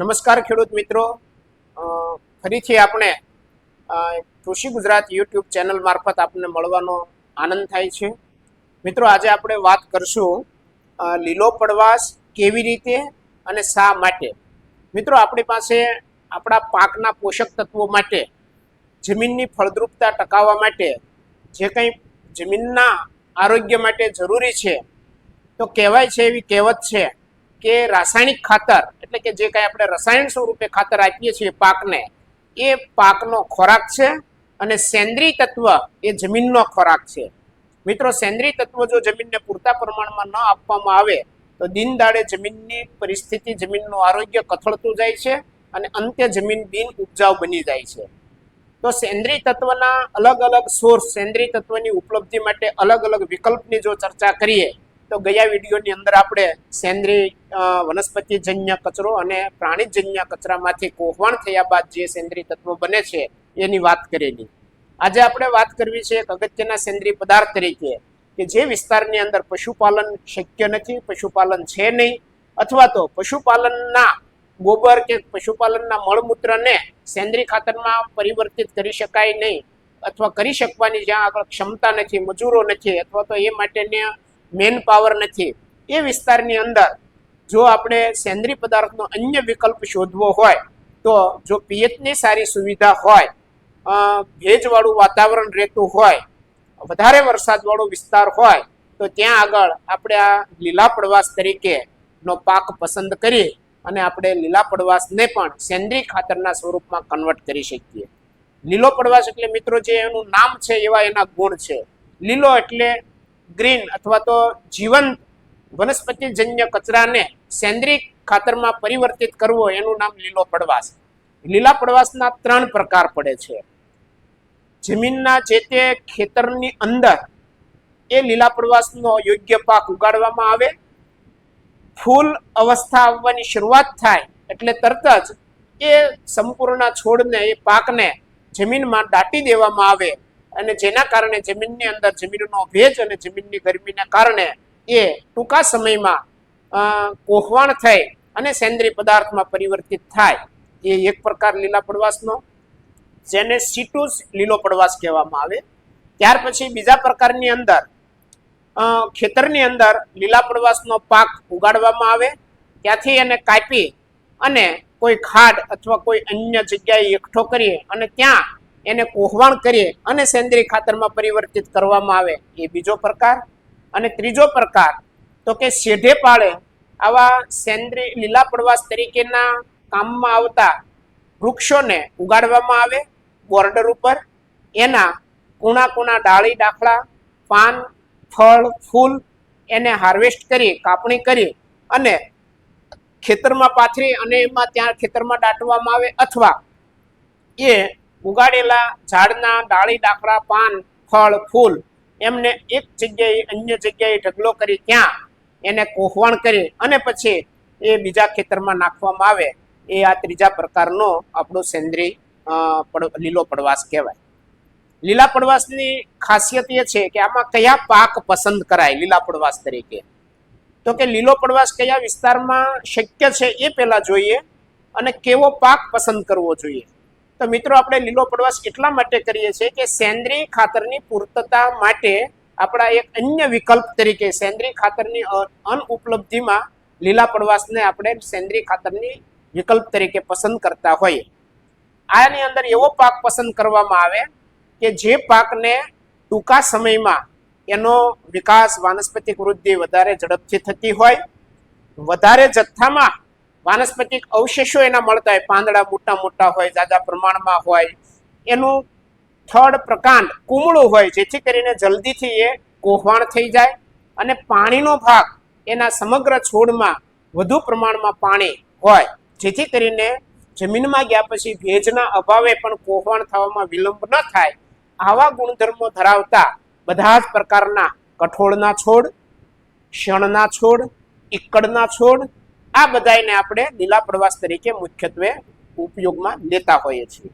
નમસ્કાર ખેડૂત મિત્રો. ફરીથી આપણે કૃષિ ગુજરાત યુટ્યુબ ચેનલ મારફત આપણને મળવાનો આનંદ થાય છે. મિત્રો, આજે આપણે વાત કરશું લીલો પડવાશ કેવી રીતે અને શા માટે? મિત્રો, આપણી પાસે આપણા પાકના પોષક તત્વો માટે, જમીનની ફળદ્રુપતા ટકાવવા માટે, જે કંઈ જમીનના આરોગ્ય માટે જરૂરી છે, તો કહેવાય છે એવી કહેવત છે કે રાસાયણિક ખાતર, એટલે કે જે કાંઈ આપણે રસાયણ સ્વરૂપે ખાતર આપીએ છીએ પાકને, એ પાકનો ખોરાક છે અને સેન્દ્રીય તત્વ એ જમીનનો ખોરાક છે. મિત્રો, સેન્દ્રીય તત્વ જો જમીનને પૂરતા પ્રમાણમાં ન આપવામાં આવે, તો દિન દાડે જમીનની પરિસ્થિતિ, જમીનનું આરોગ્ય કથળતું જાય છે અને અંતે જમીન બિન ઉપજાઉ બની જાય છે. તો સેન્દ્રીય તત્વના અલગ અલગ સોર્સ, સેન્દ્રીય તત્વની ઉપલબ્ધિ માટે અલગ અલગ વિકલ્પની જો ચર્ચા કરીએ તો ગયા વિડીયોની અંદર આપણે સેન્દ્રીય વનસ્પતિજન્ય કચરો અને પ્રાણીજન્ય કચરામાંથી કોહવાણ થયા બાદ જે સેન્દ્રીય તત્વો બને છે, એની વાત કરેલી. આજે આપણે વાત કરવી છે એક અગત્યના સેન્દ્રીય પદાર્થ તરીકે, કે જે વિસ્તારની અંદર પશુપાલન શક્ય નથી, પશુપાલન છે નહીં, અથવા તો પશુપાલનના ગોબર કે પશુપાલનના મળમૂત્રને સેન્દ્રીય ખાતરમાં પરિવર્તિત કરી શકાય નહીં, અથવા કરી શકવાની જ્યાં આગળ ક્ષમતા નથી, મજૂરો નથી, અથવા તો એ માટેની મેન પાવર નથી. એ વિસ્તારની અંદર જો આપણે સેન્દ્રીય પદાર્થનો અન્ય વિકલ્પ શોધવો હોય, તો જો પિયતની સારી સુવિધા હોય ભેજવાળું વાતાવરણ રહેતું હોય, વધારે વરસાદવાળો વિસ્તાર હોય, તો ત્યાં આગળ આપણે આ લીલા પડવાશ તરીકેનો પાક પસંદ કરી અને આપણે લીલા પડવાશને પણ સેન્દ્રીય ખાતરના સ્વરૂપમાં કન્વર્ટ કરી શકીએ. લીલો પડવાશ એટલે મિત્રો જે એનું નામ છે એવા એના ગુણ છે. લીલો એટલે ગ્રીન અથવા તો જીવંત વનસ્પતિજન્ય કચરાને સેન્દ્રિક ખાતરમાં પરિવર્તિત કરવો એનું નામ લીલો પડવાશ લીલા પડવાશના ત્રણ પ્રકાર પડે છે. જમીનના જે તે ખેતરની અંદર એ લીલા પડવાશનો યોગ્ય પાક ઉગાડવામાં આવે. ફૂલ અવસ્થા આવવાની શરૂઆત થાય એટલે તરત જ એ સંપૂર્ણ છોડને, એ પાકને જમીનમાં દાટી દેવામાં આવે અને જેના કારણે જમીનની અંદર જમીનનો ભેજ અને જમીનની ગરમીના કારણે એ ટૂંકા સમયમાં કોહવાણ થઈ અને સેન્દ્રીય પદાર્થમાં પરિવર્તિત થાય. એ એક પ્રકાર લીલા પડવાશનો, જેને સીટુસ લીલો પડવાશ કહેવામાં આવે. ત્યાર પછી બીજા પ્રકારની અંદર ખેતરની અંદર લીલા પડવાશનો પાક ઉગાડવામાં આવે. ત્યાંથી એને કાપી અને કોઈ ખાડ અથવા કોઈ અન્ય જગ્યાએ એકઠો કરીએ અને ત્યાં એને કોહવાણ કરીએ અને સેન્દ્રીય ખાતરમાં પરિવર્તિત કરવામાં આવે એ બીજો પ્રકાર. અને ત્રીજો પ્રકાર, તો કે શેઢે પાળે આવા સેન્દ્રીય લીલા પડવાશ તરીકેના કામમાં આવતા વૃક્ષોને ઉગાડવામાં આવે બોર્ડર ઉપર. એના કુણા કુણા ડાળી ડાખલા, પાન, ફળ, ફૂલ એને હાર્વેસ્ટ કરી કાપણી કરી અને ખેતરમાં પાથરી અને એમાં ત્યાં ખેતરમાં દાટવામાં આવે અથવા એ ઉગાડેલા ઝાડના ડાળી ડાકડા પાન, ફળ, ફૂલ એમને એક જગ્યાએ અન્ય જગ્યાએ ઢગલો કરી ત્યાં એને કોહવાણ કરી અને પછી એ બીજા ખેતરમાં નાખવામાં આવે. એ આ ત્રીજા પ્રકારનો આપણો સેન્દ્રીય લીલો પડવાશ કહેવાય. લીલા પડવાશની ખાસિયત એ છે કે આમાં કયા પાક પસંદ કરાય લીલા પડવાશ તરીકે? તો કે લીલો પડવાશ કયા વિસ્તારમાં શક્ય છે એ પહેલાં જોઈએ અને કેવો પાક પસંદ કરવો જોઈએ? તો મિત્રો, આપણે લીલો પડવાશ એટલા માટે કરીએ છીએ કે સેન્દ્રીય ખાતરની પૂર્તતા માટે આપણા એક અન્ય વિકલ્પ તરીકે સેન્દ્રીય ખાતરની અનઉપલબ્ધિમાં લીલા પડવાશને આપણે સેન્દ્રીય ખાતરની વિકલ્પ તરીકે પસંદ કરતા હોઈએ. આની અંદર એવો પાક પસંદ કરવામાં આવે કે જે પાકને ટૂંકા સમયમાં એનો વિકાસ વાનસ્પતિક વૃદ્ધિ વધારે ઝડપથી થતી હોય, વધારે જથ્થામાં વાનસ્પતિક અવશેષો એના મળતા હોય. પાંદડા મોટા મોટા હોય, જાજા પ્રમાણમાં હોય. એનું થડ પ્રકાંડ કુમળું હોય, જેથી કરીને જલ્દીથી એ કોહવાણ થઈ જાય અને પાણીનો ભાગ એના સમગ્ર છોડમાં વધુ પ્રમાણમાં પાણી હોય. જેથી કરીને જમીનમાં ગયા પછી ભેજના અભાવે પણ કોહવાણ થવામાં વિલંબ ન થાય. આવા ગુણધર્મો ધરાવતા બધા જ પ્રકારના કઠોળના છોડ, શણના છોડ, ઈકડના છોડ આ બધાને આપણે લીલા પ્રવાસ તરીકે મુખ્યત્વે ઉપયોગમાં લેતા હોઈએ છીએ.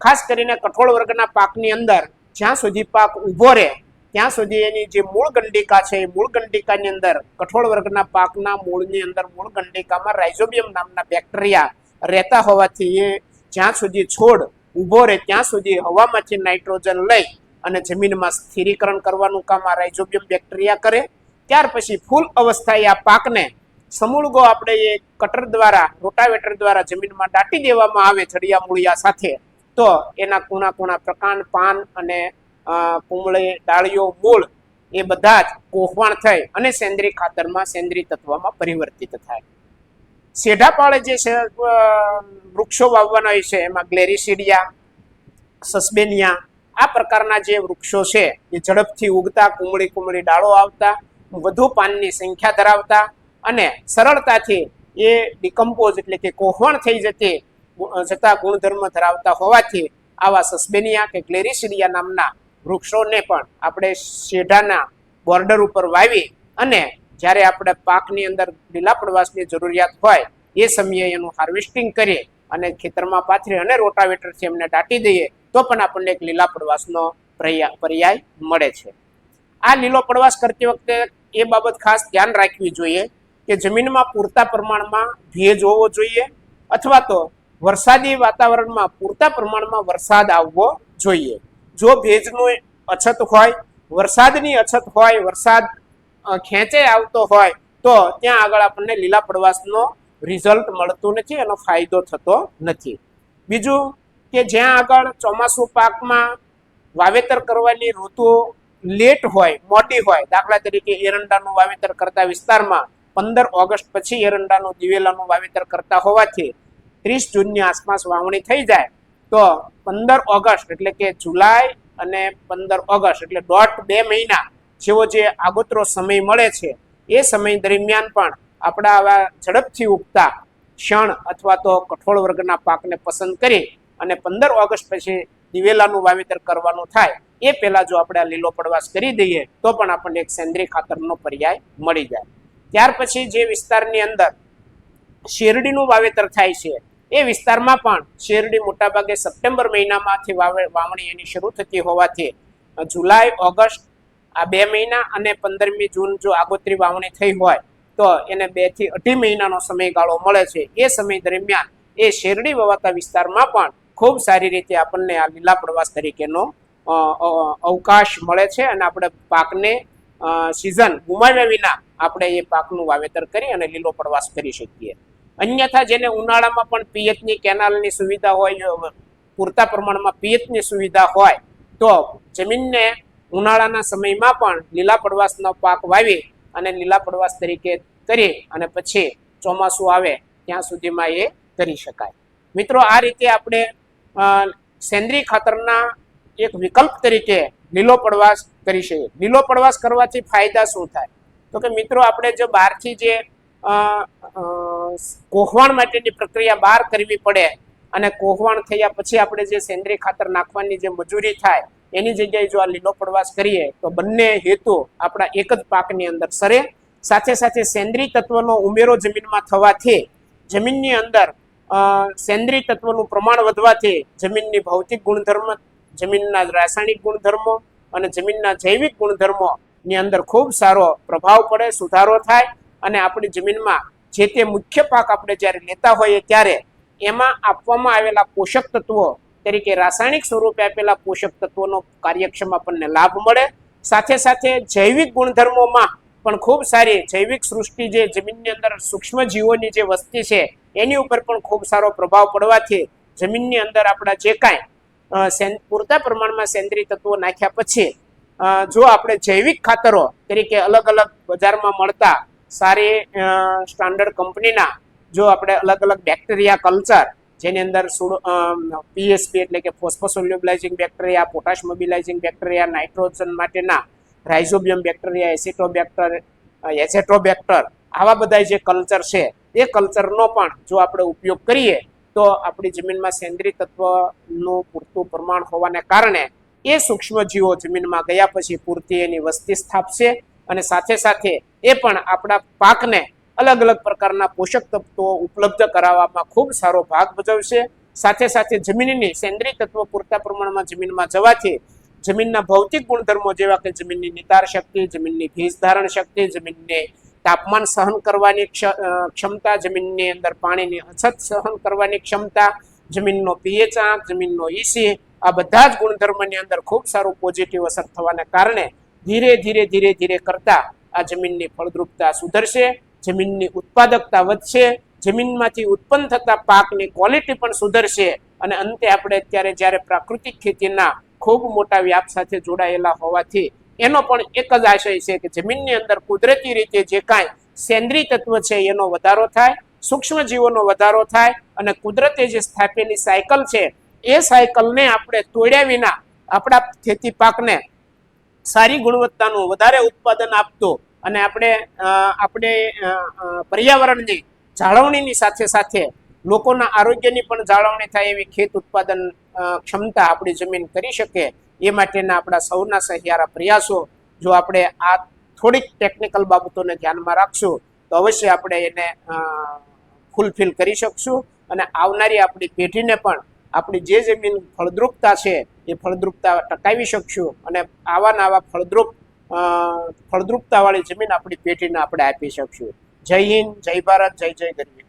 ખાસ કરીને કઠોળ વર્ગના પાકની અંદર જ્યાં સુધી પાક ઊભો રહે, ત્યાં સુધી એની જે મૂળ ગંડિકા છે, એ મૂળ ગંડિકાની અંદર, કઠોળ વર્ગના પાકના મૂળની અંદર મૂળ ગંડિકામાં રાઇઝોબિયમ નામના બેક્ટેરિયા રહેતા હોવાથી એ જ્યાં સુધી છોડ ઊભો રહે, ત્યાં સુધી હવામાંથી નાઇટ્રોજન લઈ અને જમીનમાં સ્થિરીકરણ કરવાનું કામ આ રાઇઝોબિયમ બેક્ટેરિયા કરે. ત્યાર પછી ફૂલ અવસ્થાએ આ પાકને સમૂળગો આપણે એ કટર દ્વારા રોટાવેટર દ્વારા જમીનમાં દાટી દેવામાં આવે જડિયા મૂળિયા સાથે તો એના કુણા કુણા પ્રકાંડ પાન અને અ, ડાળીઓ મૂળ એ બધા જ કોહવાણ થાય અને સેન્દ્રીય ખાતરમાં સેન્દ્રીય તત્વમાં પરિવર્તિત થાય. સેઢાપાળે જે વૃક્ષો વાવવાના હોય છે એમાં ગ્લેરીસીડિયા સસ્બેનિયા આ પ્રકારના જે વૃક્ષો છે એ ઝડપથી ઉગતા કુમળી કુમળી ડાળો આવતા વધુ પાનની સંખ્યા ધરાવતા અને સરળતાથી એ ડિકમ્પોઝ એટલે કે કોહવણ થઈ જતી જતા ગુણધર્મ ધરાવતા હોવાથી આવા સસ્બેનિયા કે ગ્લેરિસિડિયા નામના વૃક્ષોને પણ આપણે શેઢાના બોર્ડર ઉપર વાવી અને જ્યારે આપણે પાકની અંદર લીલા પડવાશની જરૂરિયાત હોય એ સમયે એનું હાર્વેસ્ટિંગ કરીએ અને ખેતરમાં પાથરી અને રોટાવેટરથી એમને દાટી દઈએ, તો પણ આપણને એક લીલા પડવાશનો પર્યાય મળે છે. આ લીલો પડવાશ કરતી વખતે એ બાબત ખાસ ધ્યાન રાખવી જોઈએ કે જમીનમાં પૂરતા પ્રમાણમાં ભેજ હોવો જોઈએ અથવા તો વરસાદી વાતાવરણમાં પૂરતા પ્રમાણમાં વરસાદ આવવો જોઈએ. જો ભેજનું અછત હોય, વરસાદની અછત હોય, વરસાદ ખેંચે આવતો હોય, તો ત્યાં આગળ આપણને લીલા પડવાશનો રિઝલ્ટ મળતું નથી, એનો ફાયદો થતો નથી. બીજું કે જ્યાં આગળ ચોમાસું પાકમાં વાવેતર કરવાની ઋતુ લેટ હોય, મોટી હોય, દાખલા તરીકે એરંડાનું વાવેતર કરતા વિસ્તારમાં પંદર ઓગસ્ટ પછી એરંડાનું દિવેલાનું વાવેતર કરતા હોવાથી ત્રીસ જૂનની આસપાસ વાવણી થઈ જાય, તો પંદર ઓગસ્ટ એટલે કે જુલાઈ અને પંદર ઓગસ્ટ એટલે દોઢ બે મહિના જેવો જે આગોતરો સમય મળે છે, એ સમય દરમિયાન પણ આપણા આવા ઝડપથી ઉગતા ક્ષણ અથવા તો કઠોળ વર્ગના પાકને પસંદ કરી અને પંદર ઓગસ્ટ પછી દિવેલાનું વાવેતર કરવાનું થાય, એ પહેલાં જો આપણે લીલો પડવાશ કરી દઈએ, તો પણ આપણને એક સેન્દ્રીય ખાતરનો પર્યાય મળી જાય. ત્યાર પછી જે વિસ્તારની અંદર શેરડીનું વાવેતર થાય છે, એ વિસ્તારમાં પણ શેરડી મોટાભાગે સપ્ટેમ્બર મહિનામાંથી વાવે, વાવણી એની શરૂ થતી હોવાથી જુલાઈ, ઓગસ્ટ આ બે મહિના અને પંદરમી જૂન જો આગોતરી વાવણી થઈ હોય, તો એને બેથી અઢી મહિનાનો સમયગાળો મળે છે. એ સમય દરમિયાન એ શેરડી વવાતા વિસ્તારમાં પણ ખૂબ સારી રીતે આપણને આ લીલા પ્રવાસ તરીકેનો અવકાશ મળે છે અને આપણે પાકને સિઝન ગુમાવ્યા વિના આપણે એ પાકનું વાવેતર કરી અને લીલો પ્રવાસ કરી શકીએ. અન્યથા જેને ઉનાળામાં પણ પિયતની કેનાલની સુવિધા હોય પૂરતા પ્રમાણમાં પિયતની સુવિધા હોય, તો જમીનને ઉનાળાના સમયમાં પણ લીલા પડવાશનો પાક વાવી અને લીલા પડવાશ તરીકે કરી અને પછી ચોમાસું આવે ત્યાં સુધીમાં એ કરી શકાય. મિત્રો, આ રીતે આપણે સેન્દ્રીય ખાતરના એક વિકલ્પ તરીકે લીલો પડવાશ કરી શકીએ. લીલો પડવાશ કરવાથી ફાયદા શું થાય? તો કે મિત્રો, આપણે જો બહારથી જે કોહવાણ માટેની પ્રક્રિયા બહાર કરવી પડે અને કોહવાણ થયા પછી આપણે જે સેન્દ્રિય ખાતર નાખવાની જે મજૂરી થાય, એની જગ્યાએ જો આ લીલો પડવાશ કરીએ, તો બંને હેતુ આપણા એક જ પાકની અંદર સરે. સાથે સાથે સેન્દ્રિય તત્વનો ઉમેરો જમીનમાં થવાથી, જમીનની અંદર સેન્દ્રીય તત્વનું પ્રમાણ વધવાથી જમીનની ભૌતિક ગુણધર્મ, જમીનના રાસાયણિક ગુણધર્મો અને જમીનના જૈવિક ગુણધર્મોની અંદર ખૂબ સારો પ્રભાવ પડે, સુધારો થાય અને આપણી જમીનમાં જે તે મુખ્ય પાક આપણે જ્યારે લેતા હોઈએ ત્યારે એમાં આપવામાં આવેલા પોષક તત્વો તરીકે રાસાયણિક સ્વરૂપે આપેલા પોષક તત્વોનો કાર્યક્ષમ આપણને લાભ મળે. સાથે સાથે જૈવિક ગુણધર્મોમાં પણ ખૂબ સારી જૈવિક સૃષ્ટિ જે જમીનની અંદર સૂક્ષ્મ જીવોની જે વસ્તી છે, એની ઉપર પણ ખૂબ સારો પ્રભાવ પડવાથી જમીનની અંદર આપણા જે કાંઈ પૂરતા પ્રમાણમાં સેન્દ્રીય તત્વો નાખ્યા પછી જો આપણે જૈવિક ખાતરો તરીકે અલગ અલગ બજારમાં મળતા સારી સ્ટાન્ડર્ડ કંપનીના જો આપણે અલગ અલગ બેક્ટેરિયા કલ્ચર જેની અંદર પીએસપી એટલે કે phosphosolubilising bacteria potash mobilising bacteria nitrogen માટેના રાઇઝોબિયમ બેક્ટેરિયા એસિટોબેક્ટર એસેટ્રોબેક્ટર આવા બધા જે કલ્ચર છે, એ કલ્ચરનો પણ જો આપણે ઉપયોગ કરીએ, તો આપણી જમીનમાં સેન્દ્રીય તત્વનું પૂરતું પ્રમાણ હોવાને કારણે એ સૂક્ષ્મ જીવો જમીનમાં ગયા પછી પૂરતી એની વસ્તી સ્થાપશે અને સાથે સાથે એ પણ આપણા પાકને અલગ અલગ પ્રકારના પોષક તત્વો ઉપલબ્ધ કરાવવામાં ખૂબ સારો ભાગ ભજવશે. સાથે સાથે જમીનની સેન્દ્રીય તત્વો પૂરતા પ્રમાણમાં જમીનમાં જવાથી જમીનના ભૌતિક ગુણધર્મો જેવા કે જમીનની નિતાર શક્તિ, જમીનની ભેજ ધારણ શક્તિ, જમીનને તાપમાન સહન કરવાની ક્ષ- ક્ષમતા, જમીનની અંદર પાણીની અછત સહન કરવાની ક્ષમતા, જમીનનો પીએચ આંક, જમીનનો ઈસી આ બધા જ ગુણધર્મની અંદર ખૂબ સારું પોઝિટિવ અસર થવાને કારણે ધીરે ધીરે ધીરે ધીરે કરતા આ જમીનની ફળદ્રુપતા સુધરશે, જમીનની ઉત્પાદકતા વધશે, જમીનમાંથી ઉત્પન્ન થતા પાકની ક્વોલિટી પણ સુધરશે અને અંતે આપણે અત્યારે જ્યારે પ્રાકૃતિક ખેતીના ખૂબ મોટા વ્યાપ સાથે જોડાયેલા હોવાથી એનો પણ એક જ આશય છે કે જમીનની અંદર કુદરતી રીતે જે કાંઈ સેન્દ્રીય તત્વ છે એનો વધારો થાય સૂક્ષ્મ જીવોનો વધારો થાય અને કુદરતે જે સ્થાપેલી સાયકલ છે એ સાયકલને આપણે તોડ્યા વિના આપણા ખેતી પાકને સારી ગુણવત્તાનું વધારે ઉત્પાદન આપતો અને આપણે આપણે પર્યાવરણની જાળવણીની સાથે સાથે લોકોના આરોગ્યની પણ જાળવણી થાય એવી ખેત ઉત્પાદન ક્ષમતા આપણી જમીન કરી શકે એ માટેના આપણા સૌના સહિયારા પ્રયાસો. જો આપણે આ થોડીક ટેકનિકલ બાબતોને ધ્યાનમાં રાખશું, તો અવશ્ય આપણે એને ફૂલફિલ કરી શકશું અને આવનારી આપણી પેઢીને પણ આપણી જે જમીન ફળદ્રુપતા છે, એ ફળદ્રુપતા ટકાવી શકશું અને આવા નવા ફળદ્રુપ ફળદ્રુપતાવાળી જમીન આપણી પેઢીને આપણે આપી શકશું. જય હિન્દ, જય ભારત, જય જય ગરવી.